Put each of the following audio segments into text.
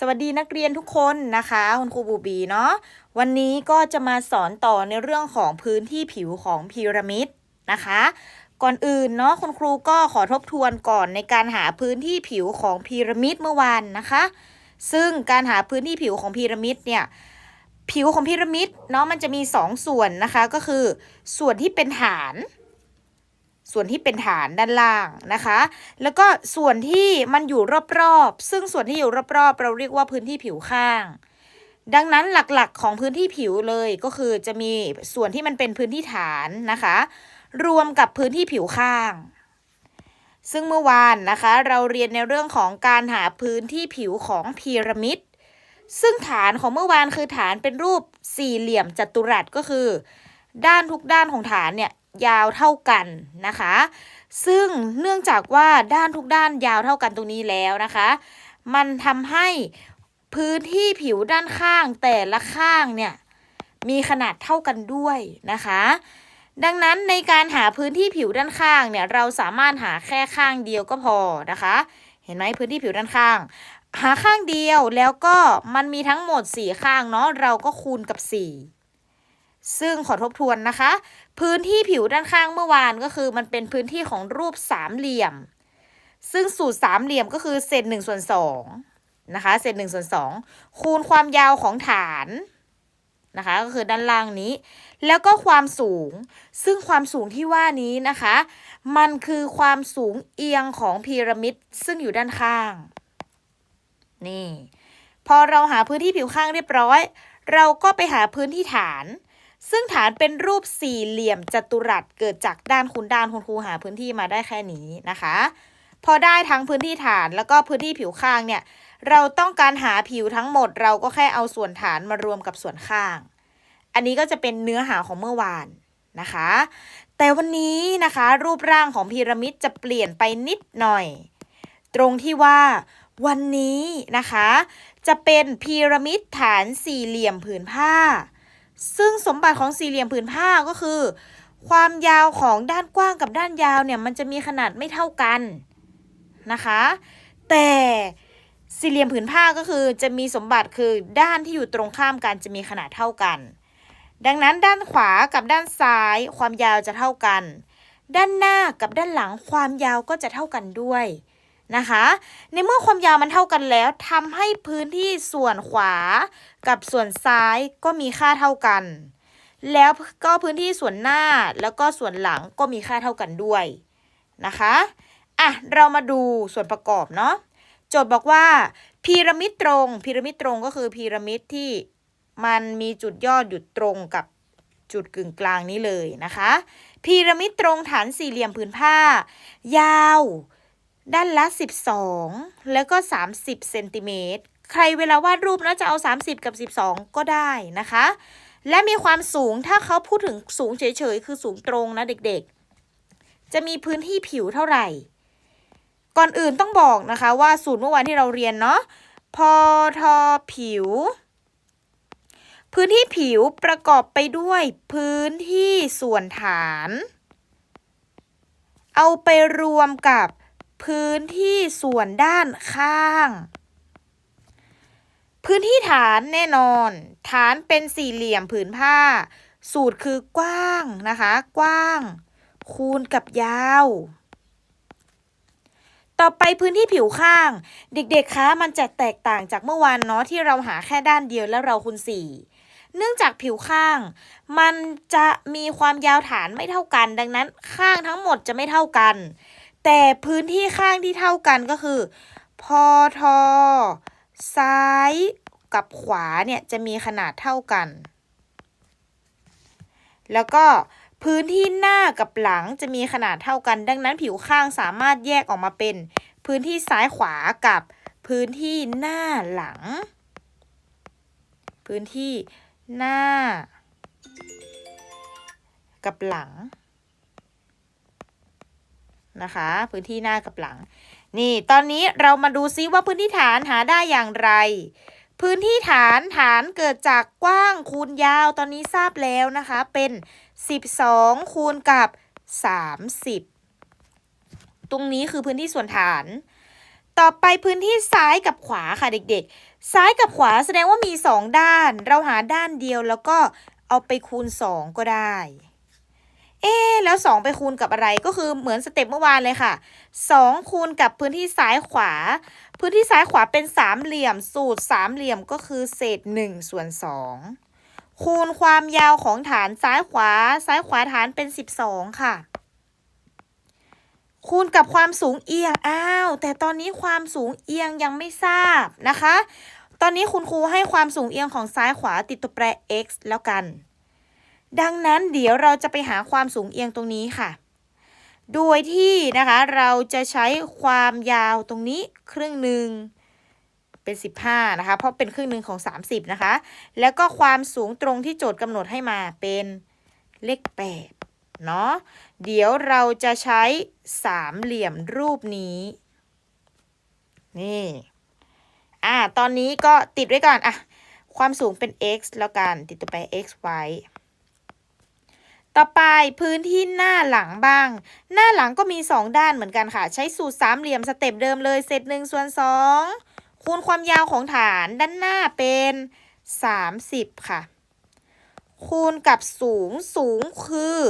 สวัสดีนักเรียนทุกคนนะคะ คุณครูบูบีเนาะวันนี้ก็จะมาสอนต่อในเรื่องของพื้นที่ผิวของพีระมิดนะคะ ก่อนอื่นเนาะคุณครูก็ขอทบทวนก่อนในการหาพื้นที่ผิวของพีระมิดเมื่อวานนะคะ ซึ่งการหาพื้นที่ผิวของพีระมิดเนี่ยผิวของพีระมิดเนาะมันจะมีสองส่วนนะคะก็คือ ส่วนที่เป็นฐาน ส่วนที่เป็นฐานด้านล่างนะคะ แล้วก็ส่วนที่มันอยู่รอบๆ ซึ่งส่วนที่อยู่รอบๆ เราเรียกว่าพื้นที่ผิวข้าง ดังนั้นหลักๆของพื้นที่ผิวเลยก็คือจะมีส่วนที่มันเป็นพื้นที่ฐานนะคะ รวมกับพื้นที่ผิวข้าง ซึ่งเมื่อวานนะคะ เราเรียนในเรื่องของการหาพื้นที่ผิวของพีระมิด ซึ่งฐานของเมื่อวานคือฐานเป็นรูปสี่เหลี่ยมจัตุรัสก็คือ ด้านทุกด้านของฐานเนี่ย ยาวเท่ากันนะคะ ซึ่งเนื่องจากว่าด้านทุกด้านยาวเท่ากันตรงนี้แล้วนะคะ มันทำให้พื้นที่ผิวด้านข้างแต่ละข้างเนี่ยมีขนาดเท่ากันด้วยนะคะ ดังนั้นในการหาพื้นที่ผิวด้านข้างเนี่ยเราสามารถหาแค่ข้างเดียวก็พอนะคะ เห็นไหมพื้นที่ผิวด้านข้าง หาข้างเดียวแล้วก็มันมีทั้งหมด 4 ข้างเนาะเราก็คูณกับ 4 ซึ่งขอทบทวนนะคะ พื้นที่ผิวด้านข้างเมื่อวานก็คือมันเป็นพื้นที่ของรูปสามเหลี่ยม ซึ่งสูตรสามเหลี่ยมก็คือเศษหนึ่งส่วนสองนะคะเศษหนึ่งส่วนสองคูณความยาวของฐานนะคะก็คือด้านล่างนี้ แล้วก็ความสูง ซึ่งความสูงที่ว่านี้นะคะ มันคือความสูงเอียงของพีระมิดซึ่งอยู่ด้านข้าง นี่ พอเราหาพื้นที่ผิวข้างเรียบร้อย เราก็ไปหาพื้นที่ฐาน ซึ่งฐานเป็นรูปสี่เหลี่ยมจัตุรัสเกิดจากด้านคูณด้านคุณครูหาพื้นที่มาได้แค่นี้นะคะ พอได้ทั้งพื้นที่ฐานแล้วก็พื้นที่ผิวข้างเนี่ย เราต้องการหาผิวทั้งหมด เราก็แค่เอาส่วนฐานมารวมกับส่วนข้าง อันนี้ก็จะเป็นเนื้อหาของเมื่อวานนะคะ แต่วันนี้นะคะรูปร่างของพีระมิดจะเปลี่ยนไปนิดหน่อย ตรงที่ว่าวันนี้นะคะ จะเป็นพีระมิดฐานสี่เหลี่ยมผืนผ้า ซึ่งสมบัติของสี่เหลี่ยมผืนผ้าก็คือ ความยาวของด้านกว้างกับด้านยาวเนี่ยมันจะมีขนาดไม่เท่ากันนะคะ แต่สี่เหลี่ยมผืนผ้าก็คือจะมีสมบัติคือด้านที่อยู่ตรงข้ามกันจะมีขนาดเท่ากัน ดังนั้นด้านขวากับด้านซ้ายความยาวจะเท่ากัน ด้านหน้ากับด้านหลังความยาวก็จะเท่ากันด้วย นะคะ ในเมื่อความยาวมันเท่ากันแล้วทำให้พื้นที่ส่วนขวากับส่วนซ้ายก็มีค่าเท่ากัน แล้วก็พื้นที่ส่วนหน้าแล้วก็ส่วนหลังก็มีค่าเท่ากันด้วยนะคะอะเรามาดูส่วนประกอบเนาะโจทย์บอกว่าพีระมิดตรงพีระมิดตรงก็คือพีระมิดที่มันมีจุดยอดอยู่ตรงกับจุดกึ่งกลางนี้เลยนะคะ พีระมิดตรงฐานสี่เหลี่ยมผืนผ้า ยาว ด้านละ 12 แล้วก็ 30เซนติเมตรใครเวลาวาดรูปนะจะเอา 30 กับ 12 ก็ได้นะคะ และมีความสูงถ้าเขาพูดถึงสูงเฉยๆ คือสูงตรงนะเด็กๆ จะมีพื้นที่ผิวเท่าไหร่ ก่อนอื่นต้องบอกนะคะว่าสูตรเมื่อวานที่เราเรียนเนาะพอทอผิว พื้นที่ผิวประกอบไปด้วยพื้นที่ส่วนฐาน เอาไปรวมกับ พื้นที่ส่วนด้านข้าง พื้นที่ฐานแน่นอน ฐานเป็นสี่เหลี่ยมผืนผ้า สูตรคือกว้างนะคะ กว้าง คูณกับยาว ต่อไปพื้นที่ผิวข้าง เด็กๆคะมันจะแตกต่างจากเมื่อวานเนาะที่เราหาแค่ด้านเดียวแล้วเราคูณสี่เนื่องจากผิวข้าง มันจะมีความยาวฐานไม่เท่ากัน ดังนั้นข้างทั้งหมดจะไม่เท่ากัน แต่พื้นที่ข้างที่เท่ากันก็คือ พอทอ ซ้ายกับขวาเนี่ยจะมีขนาดเท่ากัน แล้วก็พื้นที่หน้ากับหลังจะมีขนาดเท่ากัน ดังนั้นผิวข้างสามารถแยกออกมาเป็น พื้นที่ซ้ายขวากับพื้นที่หน้าหลัง พื้นที่หน้า กับหลัง นะคะ พื้นที่หน้ากับหลัง นี่ตอนนี้เรามาดูซิว่าพื้นที่ฐานหาได้อย่างไร พื้นที่ฐานฐานเกิดจากกว้างคูณยาวตอนนี้ทราบแล้วนะคะ เป็น 12 คูณกับ 30 ตรงนี้คือพื้นที่ส่วนฐาน ต่อไปพื้นที่ซ้ายกับขวาค่ะเด็กๆ ซ้ายกับขวาแสดงว่ามี 2 ด้าน เราหาด้านเดียวแล้วก็เอาไปคูณ 2 ก็ได้ เอ๊แล้ว 2 ไปคูณกับอะไรก็คือเหมือนสเต็ปเมื่อวานเลยค่ะ 2 คูณกับพื้นที่ซ้ายขวา พื้นที่ซ้ายขวาเป็นสามเหลี่ยม สูตรสามเหลี่ยมก็คือเศษ1ส่วน2คูณความยาวของฐานซ้ายขวา ซ้ายขวาฐานเป็น 12 ค่ะ คูณกับความสูงเอียงอ้าว แต่ตอนนี้ความสูงเอียงยังไม่ทราบนะคะ ตอนนี้คุณครูให้ความสูงเอียงของซ้ายขวาติดตัวแปร x แล้วกัน ดังนั้นเดี๋ยวเราจะไปหาความสูงเอียงตรงนี้ค่ะ โดยที่นะคะเราจะใช้ความยาวตรงนี้ครึ่งหนึ่งเป็น 15 นะคะ เพราะเป็นครึ่งหนึ่งของ 30 นะคะ แล้วก็ความสูงตรงที่โจทย์กำหนดให้มาเป็นเลข 8 เนาะ เดี๋ยวเราจะใช้สามเหลี่ยมรูปนี้ นี่ อ่า ตอนนี้ก็ติดไว้ก่อน อะ ความสูงเป็น x แล้วกัน ติดตัวแป x ไว้ ต่อไปพื้นที่หน้าหลังบ้าง หน้าหลังก็มี 2 ด้านเหมือนกันค่ะ ใช้สูตรสามเหลี่ยมสเต็ปเดิมเลยเศษหนึ่งส่วนสองคูณความยาวของฐานด้านหน้าเป็น 30 ค่ะ คูณกับสูงสูงคือ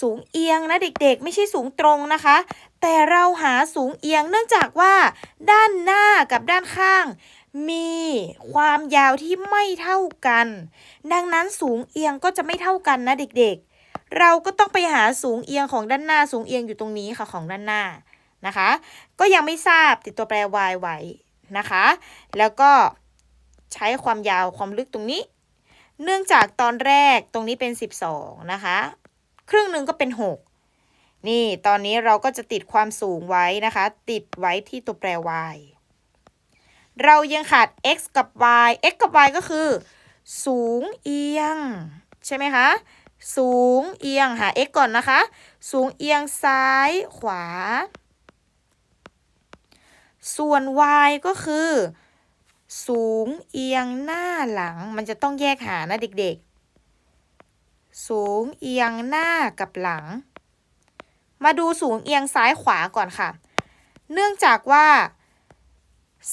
สูงเอียงนะเด็กๆ ไม่ใช่สูงตรงนะคะ แต่เราหาสูงเอียงเนื่องจากว่า ด้านหน้ากับด้านข้าง มีความยาวที่ไม่เท่ากัน ดังนั้นสูงเอียงก็จะไม่เท่ากันนะเด็กๆ เราก็ต้องไปหาสูงเอียงของด้านหน้าสูงเอียงอยู่ตรงนี้ค่ะของด้านหน้านะคะ ก็ยังไม่ทราบติดตัวแปร y ไว้นะคะ แล้วก็ใช้ความยาวความลึกตรงนี้ เนื่องจากตอนแรกตรงนี้เป็น 12 นะคะ ครึ่งหนึ่งก็เป็น 6 นี่ตอนนี้เราก็จะติดความสูงไว้นะคะ ติดไว้ที่ตัวแปร y เรายังขาด x กับ y x กับ y ก็คือ สูงเอียง ใช่ไหมคะ สูงเอียง หา x ก่อนนะคะ สูงเอียงซ้ายขวา ส่วน y ก็คือ สูงเอียงหน้าหลัง มันจะต้องแยกหานะเด็กๆ สูงเอียงหน้ากับหลัง มาดูสูงเอียงซ้ายขวาก่อนค่ะ เนื่องจากว่า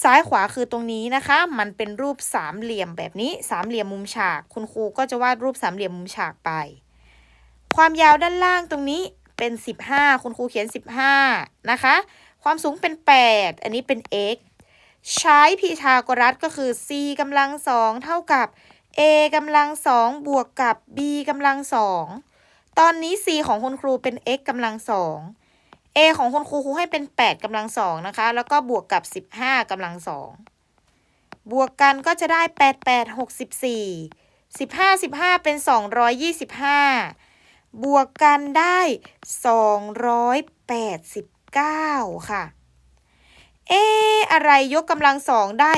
ซ้ายขวาคือตรงนี้นะคะ มันเป็นรูปสามเหลี่ยมแบบนี้สามเหลี่ยมมุมฉาก คุณครูก็จะวาดรูปสามเหลี่ยมมุมฉากไป ความยาวด้านล่างตรงนี้เป็น 15 คุณครูเขียน 15 นะคะ ความสูงเป็น 8 อันนี้เป็น x ใช้พีทาโกรัสก็คือ c กำลังสองเท่ากับ a กำลังสองบวกกับ b กำลังสองตอนนี้ c ของคุณครูเป็น x กำลังสอง a ของคุณครูครูให้เป็น 8กำลังสองนะคะ แล้วก็บวกกับ 15กำลังสองบวกกันก็จะได้ 8 8 64 15 15 เป็น 225 บวกกันได้ 289 ค่ะ เอ อะไรยกกำลังสองได้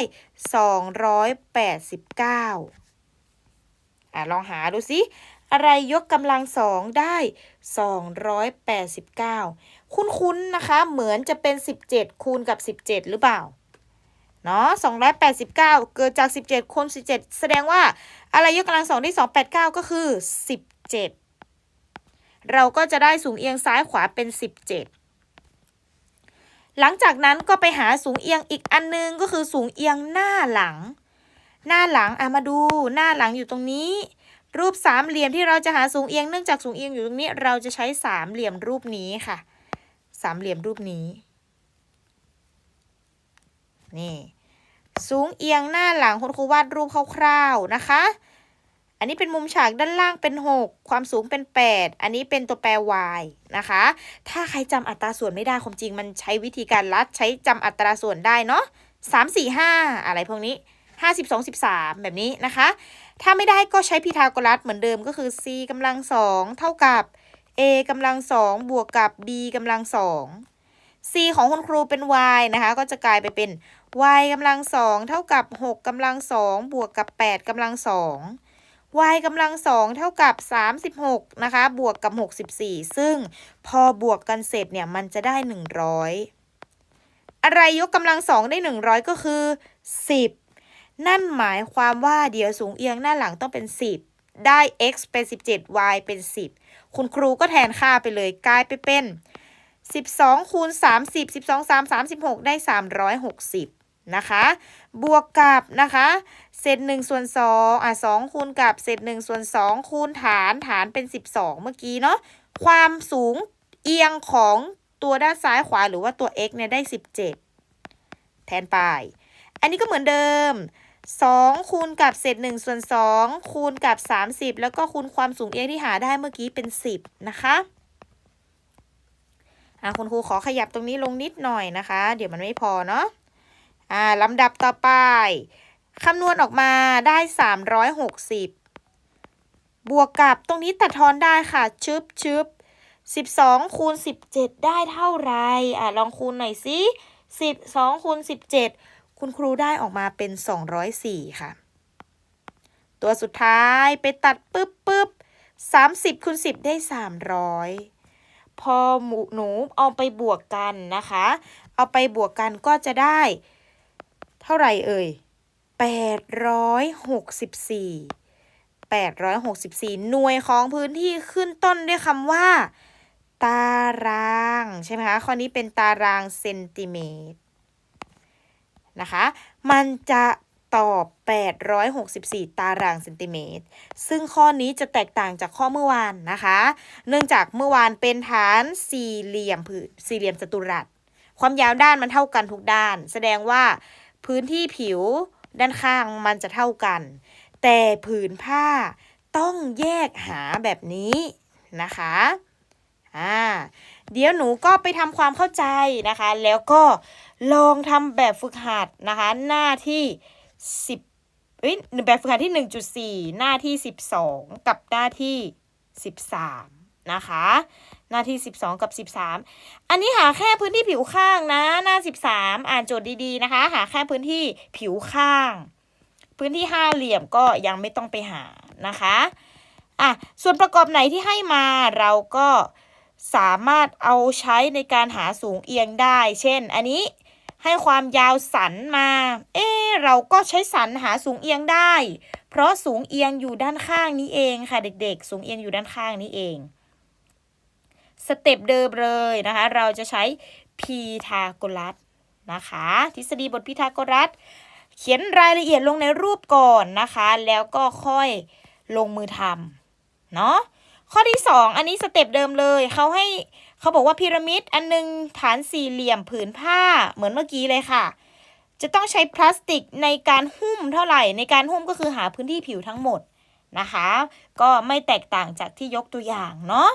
289อะลองหาดูสิอะไรยกกำลังสองได้ 289 คุ้นๆนะคะ เหมือนจะเป็น 17 คูณกับ 17 หรือเปล่า เนาะ289 เกิดจาก 17คูณ17 แสดงว่า อะไรยกกำลังสองได้289 ก็คือ 17 เราก็จะได้สูงเอียงซ้ายขวาเป็น 17 หลังจากนั้นก็ไปหาสูงเอียงอีกอันนึงก็คือสูงเอียงหน้าหลัง หน้าหลังอะมาดูหน้าหลังอยู่ตรงนี้รูปสามเหลี่ยมที่เราจะหาสูงเอียงเนื่องจากสูงเอียงอยู่ตรงนี้เราจะใช้สามเหลี่ยมรูปนี้ค่ะ สามเหลี่ยมรูปนี้ นี่ สูงเอียงหน้าหลังคุณครูวาดรูปคร่าวๆนะคะ อันนี้เป็นมุมฉากด้านล่างเป็น 6 ความสูงเป็น 8 อันนี้เป็นตัวแปร y นะคะ ถ้าใครจำอัตราส่วนไม่ได้ความจริงมันใช้วิธีการลัดใช้จำอัตราส่วนได้เนาะ3 4 5อะไรพวกนี้52 13แบบนี้นะคะ ถ้าไม่ได้ก็ใช้พีทาโกรัสเหมือนเดิมก็คือ c กำลังสองเท่ากับ a กำลังสองบวกกับ b กำลังสอง c ของคุณครูเป็น y นะคะ ก็จะกลายไปเป็น y กำลังสองเท่ากับ 6กำลังสองบวกกับ 8กำลังสอง y กำลังสองเท่ากับ 36 นะคะ บวกกับ 64 ซึ่งพอบวกกันเสร็จเนี่ย มันจะได้ 100 อะไรยกกำลังสองได้ 100 ก็คือ 10 นั่นหมายความว่าเดี๋ยวสูงเอียงหน้าหลังต้องเป็น 10 ได้ x เป็น 17 y เป็น 10 คุณครูก็แทนค่าไปเลยกลายไปเป็น 12คูณ30 12 3 36 ได้ 360 นะคะ บวกกับนะคะเศษ1ส่วน2อะ2คูณกับเศษ1ส่วน2คูณฐานฐานเป็น 12 เมื่อกี้เนาะความสูงเอียงของตัวด้านซ้ายขวาหรือว่าตัว x เนี่ยได้ 17 แทนไป อันนี้ก็เหมือนเดิม 2 คูณกับเศษ1ส่วน 2 คูณกับ 30 แล้วก็คูณความสูงเอียงที่หาได้เมื่อกี้เป็น 10 นะคะอะคุณครูขอขยับตรงนี้ลงนิดหน่อยนะคะ เดี๋ยวมันไม่พอเนาะอ่าลำดับต่อไปคำนวณออกมาได้ 360 บวกกับตรงนี้ตัดทอนได้ค่ะชึบชึบ12คูณ17 ได้เท่าไรอะลองคูณหน่อยสิ12คูณ17 คุณครูได้ออกมาเป็น 204 ค่ะ ตัวสุดท้ายไปตัดปึ๊บปึ๊บ30คูณ10ได้300พอหมูหนูเอาไปบวกกันนะคะ เอาไปบวกกันก็จะได้ เท่าไหร่เอ่ย864 864หน่วยของพื้นที่ขึ้นต้นด้วยคำว่า ตาราง ใช่ไหมคะ ข้อนี้เป็นตารางเซนติเมตร นะคะ มันจะตอบ 864 ตารางเซนติเมตร ซึ่งข้อนี้จะแตกต่างจากข้อเมื่อวานนะคะ เนื่องจากเมื่อวานเป็นฐานสี่เหลี่ยมผืนสี่เหลี่ยมจัตุรัส ความยาวด้านมันเท่ากันทุกด้าน แสดงว่าพื้นที่ผิวด้านข้างมันจะเท่ากัน แต่ผืนผ้าต้องแยกหาแบบนี้นะคะ อ่า เดี๋ยวหนูก็ไปทำความเข้าใจนะคะ แล้วก็ลองทำแบบฝึกหัดนะคะ หน้าที่สิบเอ้ยแบบฝึกหัดที่หนึ่งจุดสี่หน้าที่สิบสองกับหน้าที่สิบสามนะคะ หน้าที่สิบสองกับสิบสามอันนี้หาแค่พื้นที่ผิวข้างนะ หน้าสิบสามอ่านโจทย์ดีๆนะคะ หาแค่พื้นที่ผิวข้าง พื้นที่ห้าเหลี่ยมก็ยังไม่ต้องไปหานะคะอะส่วนประกอบไหนที่ให้มาเราก็ สามารถเอาใช้ในการหาสูงเอียงได้ เช่น อันนี้ให้ความยาวสันมา เอ๊เราก็ใช้สันหาสูงเอียงได้ เพราะสูงเอียงอยู่ด้านข้างนี้เองค่ะเด็กๆ สูงเอียงอยู่ด้านข้างนี้เองสเต็ปเดิมเลยนะคะ เราจะใช้พีทาโกรัสนะคะ ทฤษฎีบทพีทาโกรัส เขียนรายละเอียดลงในรูปก่อนนะคะ แล้วก็ค่อยลงมือทำเนาะ ข้อที่ 2 อันนี้สเต็ปเดิมเลยเขาให้เขาบอกว่าพีระมิดอันหนึงฐานสี่เหลี่ยมผืนผ้าเหมือนเมื่อกี้เลยค่ะ จะต้องใช้พลาสติกในการหุ้มเท่าไหร่ในการหุ้มก็คือหาพื้นที่ผิวทั้งหมดนะคะ ก็ไม่แตกต่างจากที่ยกตัวอย่างเนาะ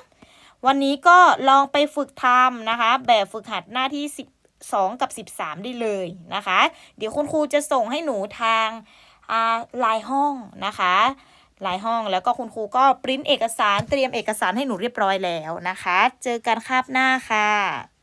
วันนี้ก็ลองไปฝึกทำนะคะ แบบฝึกหัดหน้าที่ 12 กับ 13 ได้เลยนะคะ เดี๋ยวคุณครูจะส่งให้หนูทางไลน์ห้องนะคะ หลายห้องแล้วก็คุณครูก็ปริ้นเอกสารเตรียมเอกสารให้หนูเรียบร้อยแล้วนะคะ เจอกันคาบหน้าค่ะ